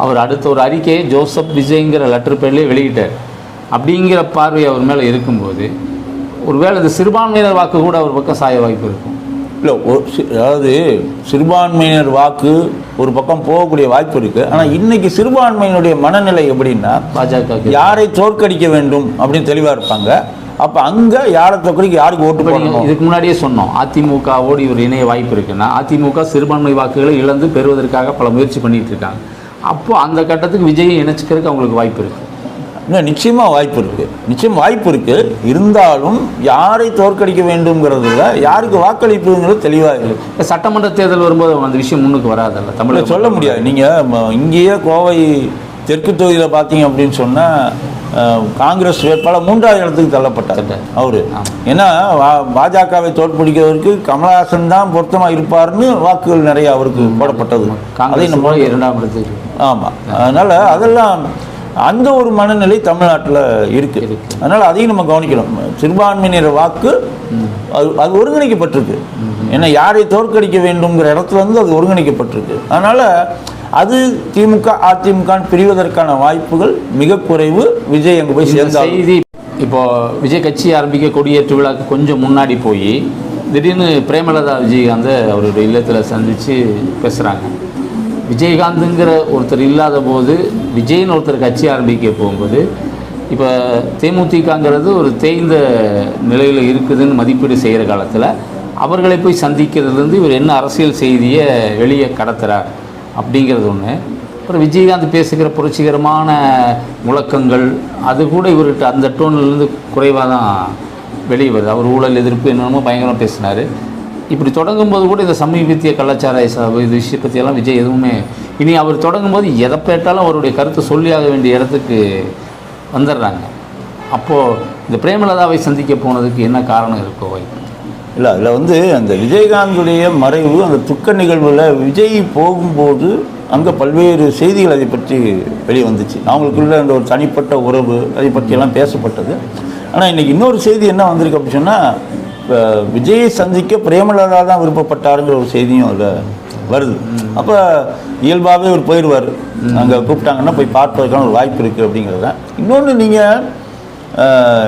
அவர் அடுத்த ஒரு அறிக்கையை ஜோசப் விஜய்ங்கிற லெட்டர் பேர்லேயே வெளியிட்டார். அப்படிங்கிற பார்வை அவர் மேலே இருக்கும்போது ஒருவேளை இந்த சிறுபான்மையினர் வாக்கு கூட அவர் பக்கம் சாய வாய்ப்பு இருக்கும். இல்லை அதாவது சிறுபான்மையினர் வாக்கு ஒரு பக்கம் போகக்கூடிய வாய்ப்பு இருக்கு. ஆனா இன்னைக்கு சிறுபான்மையினுடைய மனநிலை எப்படின்னா பாஜக யாரை தோற்கடிக்க வேண்டும் அப்படின்னு தெளிவா இருப்பாங்க. அப்ப அங்க யாரை தோற்கடிக்க யாருக்கு ஓட்டு போடணும்? இதுக்கு முன்னாடியே சொன்னோம் அதிமுகவோடு இவர் இணைய வாய்ப்பு இருக்குன்னா அதிமுக சிறுபான்மை வாக்குகளை இழந்து பெறுவதற்காக பல முயற்சி பண்ணிட்டு இருக்காங்க. அப்போ அந்த கட்டத்துக்கு விஜயை இணைச்சிக்கிறதுக்கு அவங்களுக்கு வாய்ப்பு இருக்கு. இன்னும் நிச்சயமா வாய்ப்பு இருக்கு. நிச்சயம் வாய்ப்பு இருக்கு. இருந்தாலும் யாரை தோற்கடிக்க வேண்டும்ங்கிறதுல யாருக்கு வாக்களிப்புங்கிறது தெளிவா இருக்கு இப்ப சட்டமன்ற தேர்தல் வரும்போது அந்த விஷயம் முன்னுக்கு வராதல்ல? இல்லை தமிழக சொல்ல முடியாது. நீங்க ம- இங்கேயே கோவை தெற்கு தொகுதியில் பார்த்தீங்க அப்படின்னு சொன்னா அஹ், காங்கிரஸ் வேட்பாளர் மூன்றாவது இடத்துக்கு தள்ளப்பட்டார். அவரு. ஏன்னா பாஜகவை தோற்கடிக்கிறவருக்கு கமலஹாசன் தான் பொருத்தமா இருப்பார்னு வாக்குகள் நிறைய அவருக்கு போடப்பட்டது. அதை காங்கிரஸ் இரண்டாம் இடத்துக்கு. ஆமாம் அதனால் அதெல்லாம் அந்த ஒரு மனநிலை தமிழ்நாட்டில் இருக்கு. இருக்கு. அதனால் அதையும் நம்ம கவனிக்கணும். சிறுபான்மையினர் வாக்கு அது அது ஒருங்கிணைக்கப்பட்டிருக்கு. ஏன்னா யாரை தோற்கடிக்க வேண்டும்ங்கிற இடத்துல இருந்து அது ஒருங்கிணைக்கப்பட்டிருக்கு. அதனால் அது திமுக அதிமுக பிரிவதற்கான வாய்ப்புகள் மிக குறைவு. விஜய் அங்கே போய் செய்தி இப்போ விஜய் கட்சி ஆரம்பிக்க கொடியேற்று விழாக்கு கொஞ்சம் முன்னாடி போய் திடீர்னு பிரேமலதா விஜயகாந்தை அவருடைய இல்லத்தில் சந்தித்து பேசுகிறாங்க விஜயகாந்துங்கிற ஒருத்தர் இல்லாத போது விஜய்னு ஒருத்தர் கட்சி ஆரம்பிக்க போகும்போது இப்போ தேமுதிகங்கிறது ஒரு தேய்ந்த நிலையில் இருக்குதுன்னு மதிப்பீடு செய்கிற காலத்தில் அவர்களை போய் சந்திக்கிறதுலேருந்து இவர் என்ன அரசியல் செய்தியை வெளியே கடத்துகிறார் அப்படிங்கிறது ஒன்று அப்புறம் விஜயகாந்த் பேசுகிற புரட்சிகரமான முழக்கங்கள் அது கூட இவர்கிட்ட அந்த டோன்லேருந்து குறைவாக தான் வெளியே வருது. அவர் ஊழல் எதிர்ப்பு என்னென்னமோ பயங்கரமாக பேசினார். இப்படி தொடங்கும்போது கூட இந்த சமீபத்திய கலாச்சார இது விஷயம் பற்றியெல்லாம் விஜய் எதுவுமே இனி அவர் தொடங்கும்போது எதை பேட்டாலும் அவருடைய கருத்தை சொல்லியாக வேண்டிய இடத்துக்கு வந்துடுறாங்க. அப்போது இந்த பிரேமலதாவை சந்திக்க போனதுக்கு என்ன காரணம் இருக்கோ வாய்ப்பு இல்லை அதில் வந்து அந்த விஜயகாந்துடைய மறைவு அந்த துக்க நிகழ்வில் விஜய் போகும்போது அங்கே பல்வேறு செய்திகள் அதை பற்றி வெளியே வந்துச்சு. அவங்களுக்குள்ள அந்த ஒரு தனிப்பட்ட உறவு அதை பற்றியெல்லாம் பேசப்பட்டது. ஆனால் இன்றைக்கி இன்னொரு செய்தி என்ன வந்திருக்கு அப்படின்னு சொன்னால் விஜயை சந்திக்க பிரேமலதா தான் விருப்பப்பட்டாருங்கிற ஒரு செய்தியும் அதில் வருது. அப்போ இயல்பாகவே அவர் போயிடுவார். அங்கே கூப்பிட்டாங்கன்னா போய் பார்ப்பதற்கான ஒரு வாய்ப்பு இருக்குது அப்படிங்கிறது தான். இன்னொன்று நீங்கள்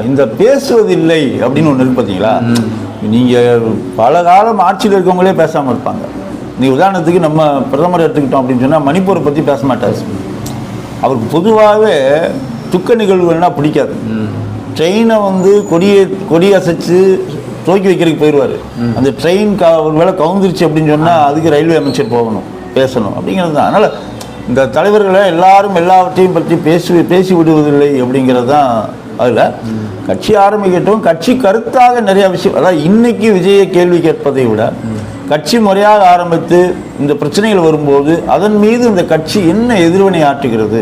இந்த பேசுவதில்லை அப்படின்னு ஒன்று இருக்கு பார்த்தீங்களா நீங்கள் பல காலம் ஆட்சியில் இருக்கவங்களே பேசாமல் இருப்பாங்க. நீ உதாரணத்துக்கு நம்ம பிரதமர் எடுத்துக்கிட்டோம் அப்படின்னு சொன்னால் மணிப்பூரை பற்றி பேச மாட்டார். அவருக்கு பொதுவாகவே துக்க நிகழ்வுகள்னா பிடிக்காது. ட்ரெயினை வந்து கொடியை கொடி அசைச்சு துவக்கி வைக்கிறதுக்கு போயிடுவார் அந்த ட்ரெயின் க ஒரு வேளை கவுந்துருச்சு அப்படின்னு சொன்னால் அதுக்கு ரயில்வே அமைச்சர் போகணும் பேசணும் அப்படிங்கிறது தான். அதனால் இந்த தலைவர்களை எல்லாரும் எல்லாவற்றையும் பற்றி பேசி பேசி விடுவதில்லை அப்படிங்கிறது தான் அதில். கட்சி ஆரம்பிக்கட்டும். கட்சி கருத்தாக நிறைய விஷயம் அதாவது இன்னைக்கு விஜயை கேள்வி கேட்பதை விட கட்சி முறையாக ஆரம்பித்து இந்த பிரச்சனைகள் வரும்போது அதன் மீது இந்த கட்சி என்ன எதிர்வினை ஆற்றுகிறது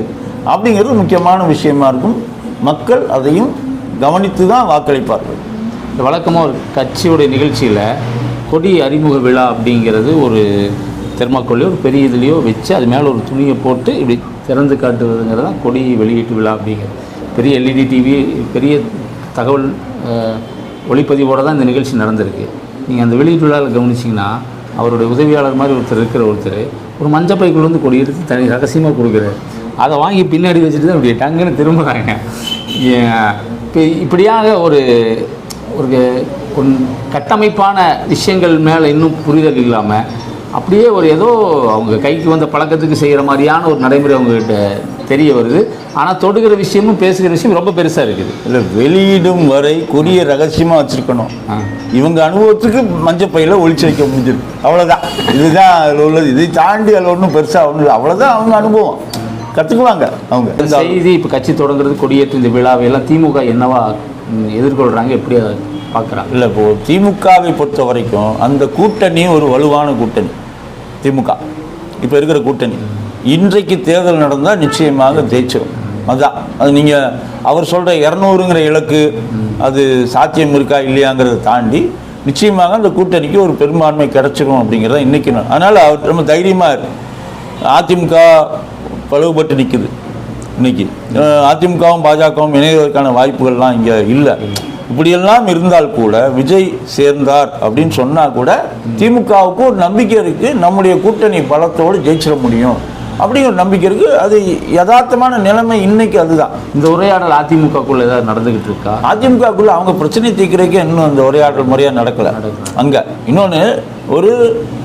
அப்படிங்கிறது முக்கியமான விஷயமா இருக்கும். மக்கள் அதையும் கவனித்து தான் வாக்களிப்பார்கள். இந்த வழக்கமாக ஒரு கட்சியுடைய நிகழ்ச்சியில் கொடி அறிமுக விழா அப்படிங்கிறது ஒரு தெர்மாக்கோல்லையோ ஒரு பெரிய இதுலேயோ வச்சு அது மேலே ஒரு துணியை போட்டு இப்படி திறந்து காட்டுவதுங்கிறது தான் கொடி வெளியீட்டு விழா அப்படிங்கிறது. பெரிய எல்இடி டிவி பெரிய தகவல் ஒளிப்பதிவோடு தான் இந்த நிகழ்ச்சி நடந்திருக்கு. நீங்கள் அந்த வெளியீட்டு விழாவில் கவனிச்சிங்கன்னா அவருடைய உதவியாளர் மாதிரி ஒருத்தர் இருக்கிற ஒருத்தர் ஒரு மஞ்சப்பைக்குள்ள வந்து கொடி எடுத்து தனி ரகசியமாக கொடுக்குறாரு. அதை வாங்கி பின்னாடி வச்சுட்டு தான் இப்படி டங்குன்னு திரும்புகிறாங்க இப்போ இப்படியாக ஒரு ஒரு கட்டமைப்பான விஷயங்கள் மேலே இன்னும் புரிதல் இல்லாமல் அப்படியே ஒரு ஏதோ அவங்க கைக்கு வந்த பழக்கத்துக்கு செய்கிற மாதிரியான ஒரு நடைமுறை அவங்ககிட்ட தெரிய வருது. ஆனால் தொடுகிற விஷயமும் பேசுகிற விஷயம் ரொம்ப பெருசாக இருக்குது. இல்லை வெளியிடும் வரை கொடியை ரகசியமாக வச்சுருக்கணும். இவங்க அனுபவத்துக்கு மஞ்சள் பையில ஒளிச்சு வைக்க முடிஞ்சது. அவ்வளோதான் இதுதான் அதில் உள்ளது. இதை தாண்டி அதில் ஒன்றும் பெருசாக ஒன்றும் அவ்வளோதான் அவங்க அனுபவம். கற்றுக்குவாங்க அவங்க. செய்தி இப்போ கட்சி தொடங்குறது கொடியேற்று இந்த விழாவை எல்லாம் திமுக என்னவா எதிர்கொள்கிறாங்க எப்படி பார்க்குறாங்க? இல்லை இப்போ திமுகவை பொறுத்த வரைக்கும் அந்த கூட்டணி ஒரு வலுவான கூட்டணி திமுக. இப்போ இருக்கிற கூட்டணி. இன்றைக்கு தேர்தல் நடந்தால் நிச்சயமாக ஜெயிச்சிடும் அதுதான். அது நீங்கள் அவர் சொல்கிற இரநூறுங்கிற இலக்கு அது சாத்தியம் இருக்கா இல்லையாங்கிறத தாண்டி நிச்சயமாக அந்த கூட்டணிக்கு ஒரு பெரும்பான்மை கிடைச்சிரும் அப்படிங்கிறத இன்னைக்கு நான் அதனால் அவர் ரொம்ப தைரியமாக இருக்கு அதிமுக பழுவுபட்டு நிற்குது இன்னைக்கு. அதிமுகவும் பாஜகவும் இணைவதற்கான வாய்ப்புகள்லாம் இங்கே இல்லை. இப்படியெல்லாம் இருந்தால் கூட விஜய் சேர்ந்தார் அப்படின்னு சொன்னால் கூட திமுகவுக்கு ஒரு நம்பிக்கை இருக்குது நம்முடைய கூட்டணி பலத்தோடு ஜெயிச்சிட முடியும். அப்படிங்கிற ஒரு நம்பிக்கை இருக்குது அது யதார்த்தமான நிலைமை இன்னைக்கு அதுதான். இந்த உரையாடல் அதிமுகக்குள்ள ஏதாவது நடந்துகிட்டு இருக்கா? அதிமுகக்குள்ள அவங்க பிரச்சனை தீர்க்கிறதுக்கே இன்னும் அந்த உரையாடல் முறையாக நடக்கல. அங்கே. இன்னொன்று ஒரு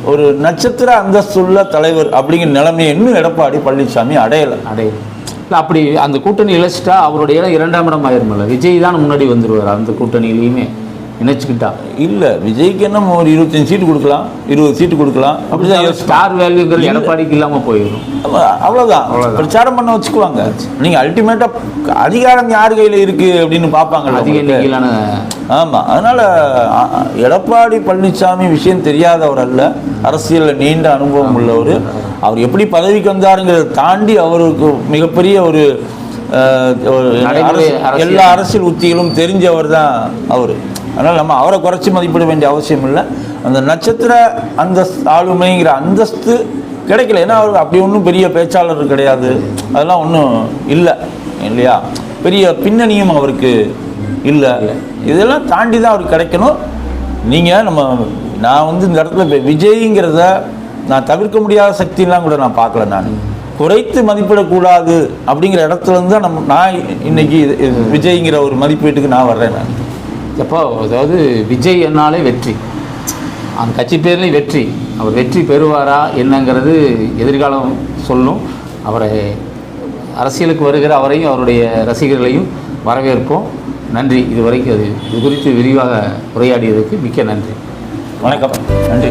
ஒரு நட்சத்திர அந்தஸ்துள்ள தலைவர் அப்படிங்கிற நிலைமையை இன்னும் எடப்பாடி பழனிசாமி அடையலை. அடையுது இல்லை அப்படி அந்த கூட்டணி இழைச்சிட்டா அவருடைய இடம் இரண்டாம் இடம் ஆயிருமில்ல விஜய் தான் முன்னாடி வந்துடுவார் அந்த கூட்டணியிலையுமே. இணைச்சிக்கிட்டா. இல்லை விஜய்க்கு என்ன ஒரு இருபத்தஞ்சு சீட்டு கொடுக்கலாம் இருபது சீட்டு கொடுக்கலாம் அப்படிதான். ஸ்டார் வேல்யூங்கிறது எடப்பாடிக்கு இல்லாமல் போயிடும். அவ- அவ்வளவுதான். அவ்வளவுதான். பிரச்சாரம் பண்ண வச்சுக்குவாங்க. நீங்க அல்டிமேட்டா அதிகாரம் யார் கையில இருக்கு அப்படின்னு பார்ப்பாங்க அதிக எண்ணிக்கையிலான ஆமா அதனால அ- அ- எடப்பாடி பழனிசாமி விஷயம் தெரியாதவர் அல்ல. அரசியல்ல நீண்ட அனுபவம் உள்ளவர். அவர் எப்படி பதவிக்கு வந்தாருங்கிறத தாண்டி அவருக்கு மிகப்பெரிய ஒரு. எல்லா அரசியல் உத்திகளும் தெரிஞ்சவர் தான் அவர். அதனால் நம்ம அவரை குறைச்சி மதிப்பிட வேண்டிய அவசியம் இல்லை. அந்த நட்சத்திர அந்தஸ்து ஆளுமைங்கிற அந்தஸ்து கிடைக்கல. ஏன்னா அவர் அப்படி ஒன்றும் பெரிய பேச்சாளர் கிடையாது. அதெல்லாம் ஒன்றும் இல்லை இல்லையா? பெரிய பின்னணியும் அவருக்கு இல்லை. இதெல்லாம் தாண்டி தான் அவருக்கு கிடைக்கணும். நீங்கள் நம்ம நான் வந்து இந்த இடத்துல விஜய்ங்கிறத நான் தவிர்க்க முடியாத சக்தியெல்லாம் கூட நான் பார்க்கல நான். குறைத்து மதிப்பிடக்கூடாது அப்படிங்கிற இடத்துல இருந்து தான் நம்ம நான் இன்னைக்கு இது விஜய்ங்கிற ஒரு மதிப்பீட்டுக்கு நான் வர்றேன் நான். எப்போ அதாவது விஜய் என்னாலே வெற்றி. அந்த கட்சி பேர்லேயும் வெற்றி. அவர் வெற்றி பெறுவாரா என்னங்கிறது எதிர்காலம் சொல்லும். அவரை அரசியலுக்கு வருகிற அவரையும் அவருடைய ரசிகர்களையும் வரவேற்போம். நன்றி. இதுவரைக்கும் அது இது குறித்து விரிவாக உரையாடியதுக்கு மிக்க நன்றி. வணக்கம். நன்றி.